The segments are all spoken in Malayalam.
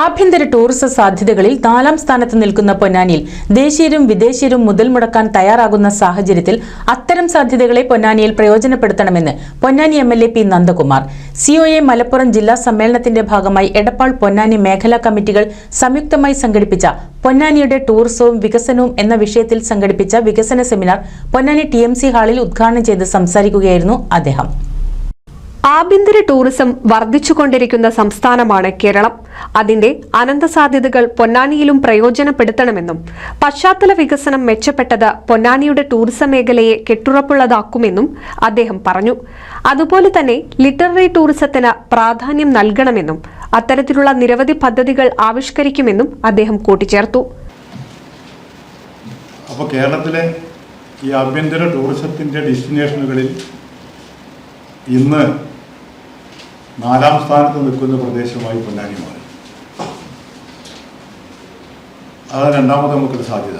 ആഭ്യന്തര ടൂറിസ സാധ്യതകളിൽ നാലാം സ്ഥാനത്ത് നിൽക്കുന്ന പൊന്നാനിയിൽ ദേശീയരും വിദേശീയരും മുതൽ മുടക്കാൻ തയ്യാറാകുന്ന സാഹചര്യത്തിൽ അത്തരം സാധ്യതകളെ പൊന്നാനിയിൽ പ്രയോജനപ്പെടുത്തണമെന്ന് Ponnani M L A P Nandakumar. COA Malappuram ജില്ലാ സമ്മേളനത്തിന്റെ ഭാഗമായി എടപ്പാൾ പൊന്നാനി മേഖലാ കമ്മിറ്റികൾ സംയുക്തമായി സംഘടിപ്പിച്ച പൊന്നാനിയുടെ ടൂറിസവും വികസനവും എന്ന വിഷയത്തിൽ സംഘടിപ്പിച്ച വികസന സെമിനാർ പൊന്നാനി ടി ഹാളിൽ ഉദ്ഘാടനം ചെയ്ത് സംസാരിക്കുകയായിരുന്നു അദ്ദേഹം. ആഭ്യന്തര ടൂറിസം വർദ്ധിച്ചുകൊണ്ടിരിക്കുന്ന സംസ്ഥാനമാണ് കേരളം. അതിന്റെ അനന്തസാധ്യതകൾ പൊന്നാനിയിലും പ്രയോജനപ്പെടുത്തണമെന്നും പശ്ചാത്തല വികസനം മെച്ചപ്പെട്ടത് പൊന്നാനിയുടെ ടൂറിസം മേഖലയെ കെട്ടുറപ്പുള്ളതാക്കുമെന്നും അദ്ദേഹം പറഞ്ഞു. അതുപോലെ തന്നെ ലിറ്റററി ടൂറിസത്തിന് പ്രാധാന്യം നൽകണമെന്നും അത്തരത്തിലുള്ള നിരവധി പദ്ധതികൾ ആവിഷ്കരിക്കുമെന്നും അദ്ദേഹം കൂട്ടിച്ചേർത്തു. അപ്പോൾ കേരളത്തിലെ ഈ ആഭ്യന്തര ടൂറിസത്തിന്റെ ഡെസ്റ്റിനേഷനുകളിൽ ഇന്ന് നാലാം സ്ഥാനത്ത് നിൽക്കുന്ന പ്രദേശമായി പൊന്നാനി മാറി. അതാണ് രണ്ടാമത് നമുക്കൊരു സാധ്യത.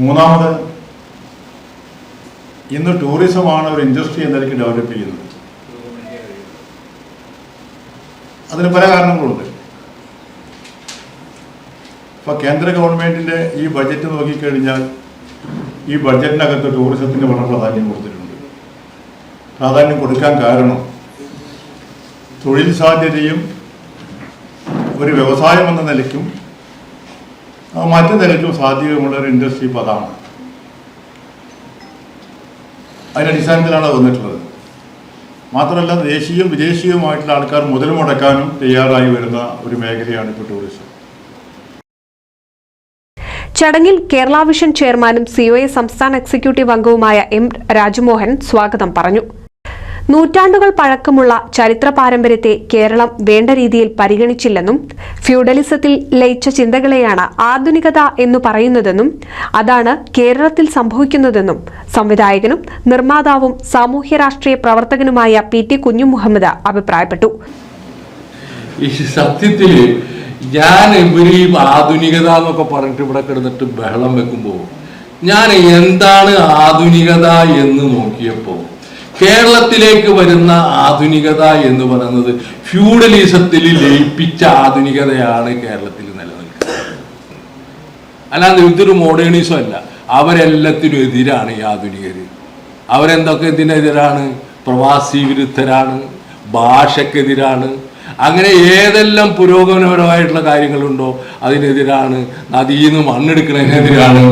മൂന്നാമത് ഇന്ന് ടൂറിസമാണ് ഒരു ഇൻഡസ്ട്രി എന്ന ഡെവലപ്പ് ചെയ്യുന്നത്. അതിന് പല കാരണങ്ങളുണ്ട്. ഇപ്പൊ കേന്ദ്ര ഗവൺമെന്റിന്റെ ഈ ബഡ്ജറ്റ് നോക്കിക്കഴിഞ്ഞാൽ ഈ ബഡ്ജറ്റിനകത്ത് ടൂറിസത്തിന് വളരെ പ്രാധാന്യം കൊടുത്തിട്ടുണ്ട്. പ്രാധാന്യം കൊടുക്കാൻ കാരണം തൊഴിൽ സാധ്യതയും ഒരു വ്യവസായം എന്ന നിലയ്ക്കും മറ്റു നിലയ്ക്കും സാധ്യതയുമുള്ള ഒരു ഇൻഡസ്ട്രി ഇപ്പോൾ അതാണ്. അതിന്റെ അടിസ്ഥാനത്തിലാണ് അത് വന്നിട്ടുള്ളത്. മാത്രമല്ല ദേശീയവും വിദേശീയവുമായിട്ടുള്ള ആൾക്കാർ മുതൽ മുടക്കാനും തയ്യാറായി വരുന്ന ഒരു മേഖലയാണ് ഇപ്പോൾ ടൂറിസം ചടങ്ങിൽ കേരള വിഷൻ ചെയർമാനും സിഒഎ സംസ്ഥാന എക്സിക്യൂട്ടീവ് അംഗവുമായ എം രാജ്മോഹൻ സ്വാഗതം പറഞ്ഞു. നൂറ്റാണ്ടുകൾ പഴക്കമുള്ള ചരിത്ര പാരമ്പര്യത്തെ കേരളം വേണ്ട രീതിയിൽ പരിഗണിച്ചില്ലെന്നും ഫ്യൂഡലിസത്തിൽ ലയിച്ച ചിന്തകളെയാണ് ആധുനികത എന്ന് പറയുന്നതെന്നും അതാണ് കേരളത്തിൽ സംഭവിക്കുന്നതെന്നും സംവിധായകനും നിർമ്മാതാവും സാമൂഹ്യ രാഷ്ട്രീയ പ്രവർത്തകനുമായ പി ടി കുഞ്ഞുമുഹമ്മദ് അഭിപ്രായപ്പെട്ടു. ഞാൻ ഇവർ ആധുനികത എന്നൊക്കെ പറഞ്ഞിട്ട് ഇവിടെ കിടന്നിട്ട് ബഹളം വെക്കുമ്പോൾ ഞാൻ എന്താണ് ആധുനികത എന്ന് നോക്കിയപ്പോൾ കേരളത്തിലേക്ക് വരുന്ന ആധുനികത എന്ന് പറയുന്നത് ഫ്യൂഡലിസത്തിൽ ലയിപ്പിച്ച ആധുനികതയാണ് കേരളത്തിൽ നിലനിൽക്കുന്നത്. അല്ലാതെ ഇതൊരു മോഡേണിസം അല്ല. അവരെല്ലാത്തിനും എതിരാണ് ഈ ആധുനികര്. അവരെന്തൊക്കെ ഇതിനെതിരാണ്? പ്രവാസി വിരുദ്ധരാണ് ഭാഷക്കെതിരാണ്. അങ്ങനെ ഏതെല്ലാം പുരോഗമനപരമായിട്ടുള്ള കാര്യങ്ങളുണ്ടോ അതിനെതിരാണ് നദിയിൽ നിന്ന് മണ്ണെടുക്കുന്നതിനെതിരാണ്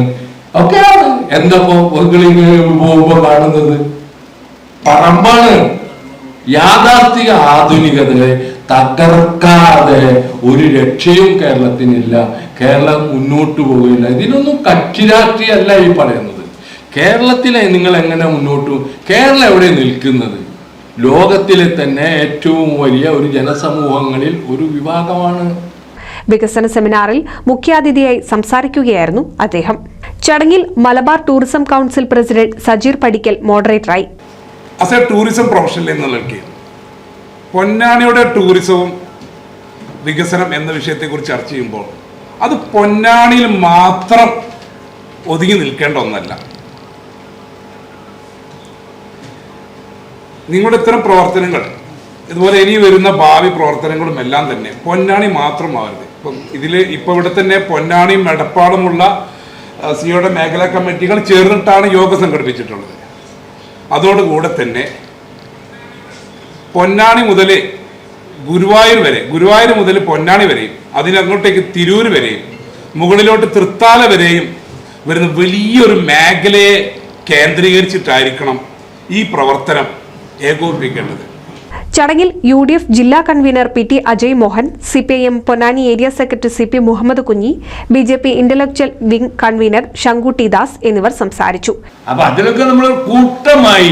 ഒക്കെയാണ് എന്തൊക്കെ പോകുമ്പോൾ കാണുന്നത്? പറമ്പാണ്. യാഥാർത്ഥിക ആധുനികതയെ തകർക്കാതെ ഒരു രക്ഷയും കേരളത്തിനില്ല. കേരളം മുന്നോട്ട് പോവില്ല ഇതിനൊന്നും കക്ഷി രാഷ്ട്രീയമല്ല ഈ പറയുന്നത്. കേരളത്തിലെ നിങ്ങൾ എങ്ങനെ മുന്നോട്ട്? കേരളം എവിടെ നിൽക്കുന്നത്? ലോകത്തിലെ തന്നെ ഏറ്റവും വലിയ ഒരു ജനസമൂഹങ്ങളിൽ ഒരു വിഭാഗമാണ്. വികസന സെമിനാറിൽ മുഖ്യാതിഥിയായി സംസാരിക്കുകയായിരുന്നു അദ്ദേഹം. ചടങ്ങിൽ Malabar tourism council president Sajeer Padikkal മോഡറേറ്ററായി. As a tourism professional എന്നുള്ള നിലയ്ക്ക് പൊന്നാനിയുടെ ടൂറിസവും വികസനം എന്ന വിഷയത്തെക്കുറിച്ച് ചർച്ച ചെയ്യുമ്പോൾ അത് പൊന്നാനിയിൽ മാത്രം ഒതുങ്ങി നിൽക്കേണ്ട ഒന്നല്ല. നിങ്ങളുടെ ഇത്തരം പ്രവർത്തനങ്ങൾ ഇതുപോലെ ഇനി വരുന്ന ഭാവി പ്രവർത്തനങ്ങളും എല്ലാം തന്നെ പൊന്നാണി മാത്രമാവരുത്. ഇപ്പം ഇതിൽ ഇപ്പോൾ ഇവിടെ തന്നെ പൊന്നാണിയും എടപ്പാടുമുള്ള സിയുടെ മേഖലാ കമ്മിറ്റികൾ ചേർന്നിട്ടാണ് യോഗം സംഘടിപ്പിച്ചിട്ടുള്ളത്. അതോടുകൂടെ തന്നെ പൊന്നാണി മുതൽ ഗുരുവായൂർ വരെ ഗുരുവായൂർ മുതൽ പൊന്നാണി വരെയും അതിനങ്ങോട്ടേക്ക് തിരൂർ വരെയും മുകളിലോട്ട് തൃത്താല വരെയും വരുന്ന വലിയൊരു മേഖലയെ കേന്ദ്രീകരിച്ചിട്ടായിരിക്കണം ഈ പ്രവർത്തനം ഏകോപിപ്പിക്കേണ്ടത്. ചടങ്ങിൽ യു ഡി എഫ് ജില്ലാ convener P T Ajay Mohan C P I M Ponnani area secretary C P Muhammad Kunhi B J P intellectual wing convener Sankutty Das എന്നിവർ സംസാരിച്ചു. അപ്പൊ അതിലൊക്കെ നമ്മൾ കൂട്ടമായി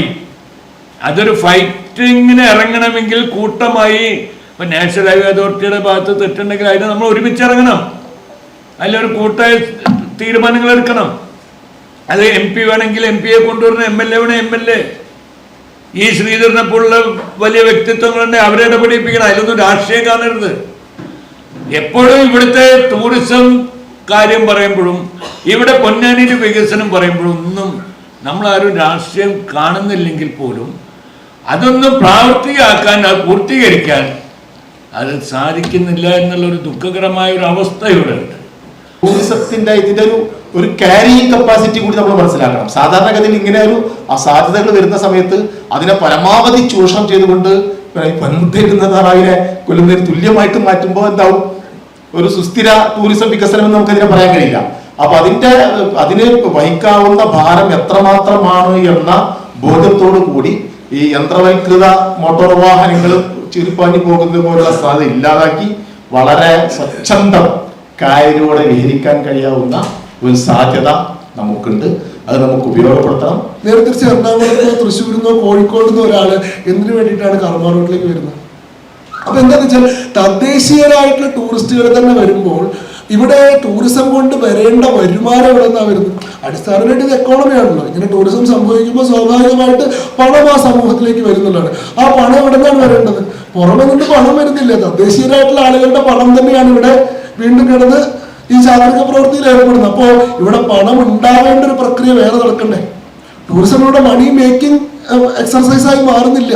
അതൊരു ഫൈറ്റിങ്ങിന് ഇറങ്ങണമെങ്കിൽ കൂട്ടമായി നാഷണൽ ഹൈവേ അതോറിറ്റിയുടെ ഭാഗത്ത് തെറ്റുണ്ടെങ്കിൽ അതിന് നമ്മൾ ഒരുമിച്ച് ഇറങ്ങണം. അതിലൊരു കൂട്ടായ തീരുമാനങ്ങൾ എടുക്കണം. അത് എം പി വേണമെങ്കിൽ എം പിയെ കൊണ്ടുവരണം എം എൽ എ വേണം എം എൽ എ ഈ ശ്രീധരനെ പോലുള്ള വലിയ വ്യക്തിത്വങ്ങൾ തന്നെ അവരെ ഇടപെടിപ്പിക്കണം. അതിലൊന്നും രാഷ്ട്രീയം കാണരുത്. എപ്പോഴും ഇവിടുത്തെ ടൂറിസം കാര്യം പറയുമ്പോഴും ഇവിടെ പൊന്നാനിയുടെ വികസനം പറയുമ്പോഴും ഒന്നും നമ്മളാരും രാഷ്ട്രീയം കാണുന്നില്ലെങ്കിൽ പോലും അതൊന്ന് പ്രാവർത്തികമാക്കാൻ അത് പൂർത്തീകരിക്കാൻ അത് സാധിക്കുന്നില്ല എന്നുള്ള ഒരു ദുഃഖകരമായ ഒരു അവസ്ഥ ഇവിടെ ഉണ്ട്. ടൂറിസത്തിന്റെ ഇതിന്റെ ഒരു ഒരു ക്യാരിയിങ് കപ്പാസിറ്റി കൂടി നമ്മൾ മനസ്സിലാക്കണം. സാധാരണഗതിയിൽ ഇങ്ങനെ ഒരു അസാധ്യതകൾ വരുന്ന സമയത്ത് അതിനെ പരമാവധി ചൂഷണം ചെയ്തുകൊണ്ട് പന്തിടുന്ന താറാവിനെ കൊല്ലുന്നതിന് തുല്യമായിട്ട് മാറ്റുമ്പോൾ എന്താവും? ഒരു സുസ്ഥിര ടൂറിസം വികസനം എന്ന് നമുക്കതിനെ പറയാൻ കഴിയില്ല. അപ്പൊ അതിന്റെ അതിന് വഹിക്കാവുന്ന ഭാരം എത്രമാത്രമാണ് എന്ന ബോധത്തോടു കൂടി ഈ യന്ത്രവൽകൃത മോട്ടോർ വാഹനങ്ങൾ ചുരുപ്പാഞ്ഞു പോകുന്നത് പോലുള്ള സാധ്യത ഇല്ലാതാക്കി വളരെ സ്വച്ഛന്തം കായലോടെ വിഹരിക്കാൻ കഴിയാവുന്ന ഒരു സാധ്യത നമുക്കുണ്ട്. അത് നമുക്ക് ഉപയോഗപ്പെടുത്തണം. നേരെ തിരിച്ച് എറണാകുളത്തോ തൃശ്ശൂരിൽ നിന്നോ കോഴിക്കോട് നിന്നോ ഒരാൾ എന്തിനു വേണ്ടിയിട്ടാണ് കർമ്മ റോഡിലേക്ക് വരുന്നത്? അപ്പൊ എന്താന്ന് വെച്ചാൽ തദ്ദേശീയരായിട്ടുള്ള ടൂറിസ്റ്റുകൾ തന്നെ വരുമ്പോൾ ഇവിടെ ടൂറിസം കൊണ്ട് വരേണ്ട വരുമാനം എവിടെ നിന്നാണ് വരുന്നത്? അടിസ്ഥാനമായിട്ട് ഇത് എക്കോണമി ആണല്ലോ. ഇങ്ങനെ ടൂറിസം സംഭവിക്കുമ്പോൾ സ്വാഭാവികമായിട്ട് പണം ആ സമൂഹത്തിലേക്ക് വരുന്നുള്ളതാണ്. ആ പണം എവിടെ നിന്നാണ് വരേണ്ടത്? പുറമെ നിന്ന് പണം വരുന്നില്ല. തദ്ദേശീയരായിട്ടുള്ള ആളുകളുടെ പണം തന്നെയാണ് ഇവിടെ വീണ്ടും കിടന്ന് ഈ ചാക്രിക പ്രവൃത്തിയിൽ ഏർപ്പെടുന്നത് അപ്പോൾ ഇവിടെ പണം ഉണ്ടാവേണ്ട ഒരു പ്രക്രിയ വേറെ നടക്കണ്ടേ? ടൂറിസം ഇവിടെ മണി മേക്കിംഗ് എക്സർസൈസ് ആയി മാറുന്നില്ല.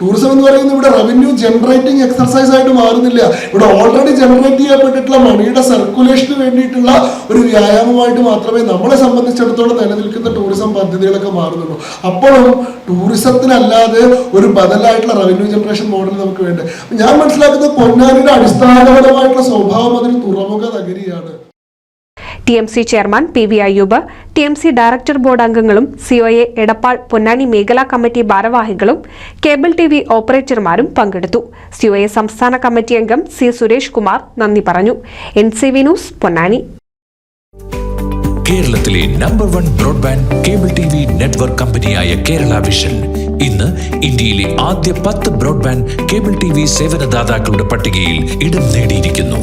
ടൂറിസം എന്ന് പറയുന്നത് ഇവിടെ റവന്യൂ ജനറേറ്റിംഗ് എക്സർസൈസ് ആയിട്ട് മാറുന്നില്ല. ഇവിടെ ഓൾറെഡി ജനറേറ്റ് ചെയ്യപ്പെട്ടിട്ടുള്ള മണിയുടെ സർക്കുലേഷന് വേണ്ടിയിട്ടുള്ള ഒരു വ്യായാമമായിട്ട് മാത്രമേ നമ്മളെ സംബന്ധിച്ചിടത്തോളം നിലനിൽക്കുന്ന ടൂറിസം പദ്ധതികളൊക്കെ മാറുന്നുള്ളൂ. അപ്പോഴും ടൂറിസത്തിനല്ലാതെ ഒരു ബദലായിട്ടുള്ള റവന്യൂ ജനറേഷൻ മോഡൽ നമുക്ക് വേണ്ടേ? ഞാൻ മനസ്സിലാക്കുന്നത് പൊന്നാനിയുടെ അടിസ്ഥാനപരമായിട്ടുള്ള സ്വഭാവം അതിന് നഗരിയാണ് T M C chairman P V Ayyub T M C director board അംഗങ്ങളും സിഒഎ എടപ്പാൾ പൊന്നാനി മേഖലാ കമ്മിറ്റി ഭാരവാഹികളും കേബിൾ ടി വി ഓപ്പറേറ്റർമാരും പങ്കെടുത്തു. സിഒഎ സംസ്ഥാന കമ്മിറ്റി അംഗം സി സുരേഷ് കുമാർ നന്ദി പറഞ്ഞു. N C V news Ponnani. കേരളത്തിലെ number one broadband cable T V network കമ്പനിയായ കേരള വിഷൻ ഇന്ന് ഇന്ത്യയിലെ ആദ്യ പത്ത് ബ്രോഡ്ബാൻഡ് കേബിൾ ടി വി സേവനദാതാക്കളുടെ പട്ടികയിൽ ഇടം നേടിയിരിക്കുന്നു.